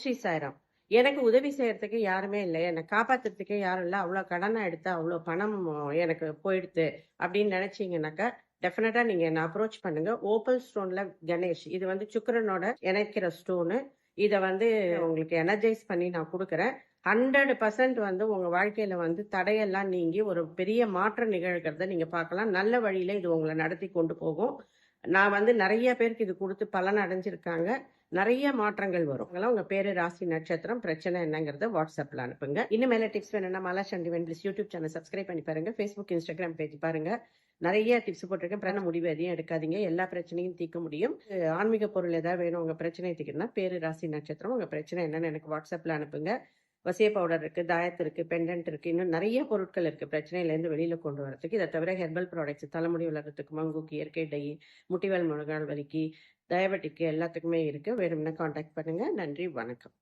ஸ்ரீ சாய்ராம் எனக்கு உதவி செய்யறதுக்கு யாருமே இல்லை. என்னை காப்பாத்துறதுக்கே யாரும் இல்லை. அவ்வளோ கடனை எடுத்து அவ்வளோ பணம் எனக்கு போயிடுது அப்படின்னு நினைச்சீங்கன்னாக்கா டெஃபினட்டா நீங்க என்ன அப்ரோச் பண்ணுங்க. ஓப்பல் ஸ்டோன்ல கணேஷ் இது வந்து சுக்கரனோட இணைக்கிற ஸ்டோனு இதை வந்து உங்களுக்கு எனர்ஜைஸ் பண்ணி நான் கொடுக்குறேன். ஹண்ட்ரட் பர்சன்ட் வந்து உங்க வாழ்க்கையில வந்து தடையெல்லாம் நீங்கி ஒரு பெரிய மாற்றம் நிகழ்கிறத நீங்க பார்க்கலாம். நல்ல வழியில இது உங்களை நடத்தி கொண்டு போகும். நான் வந்து நிறைய பேருக்கு இது கொடுத்து பலன் அடைஞ்சிருக்காங்க. நிறைய மாற்றங்கள் வரும். உங்களாம் உங்க பேரு ராசி நட்சத்திரம் பிரச்சனை என்னங்கிறத வாட்ஸ்அப்ல அனுப்புங்க. இன்னும் டிப்ஸ் வேணும்னா மாலா சண்டி ப்ளீஸ் யூடியூப் சேனல் சப்ஸ்கிரைப் பண்ணி பாருங்க. ஃபேஸ்புக் இன்ஸ்டாகிராம் பேஜ் பாருங்க. நிறைய டிப்ஸ் போட்டிருக்கேன். பிரண முடிவு எதையும் எடுக்காதீங்க. எல்லா பிரச்சனையும் தீர்க்க முடியும். ஆன்மீக பொருள் ஏதாவது வேணும் உங்க பிரச்சனையை தீர்க்கணும்னா பேரு ராசி நட்சத்திரம் உங்க பிரச்சனை என்னன்னு எனக்கு வாட்ஸ்அப்ல அனுப்புங்க. வசிய பவுடர் இருக்குது தாயத்து இருக்குது பெண்டன்ட் இருக்குது இன்னும் நிறைய பொருட்கள் இருக்குது பிரச்சனையிலேருந்து வெளியில் கொண்டு வரதுக்கு இதை தவிர ஹெர்பல் ப்ராடக்ட்ஸ் தலைமுடி வளர்கிறதுக்கு மங்குக்கு இயற்கை டை முட்டிவல் முழங்கால் வலிக்கு டயபெட்டிக்கு எல்லாத்துக்குமே இருக்குது வேணும்னா காண்டாக்ட் பண்ணுங்கள் நன்றி வணக்கம்.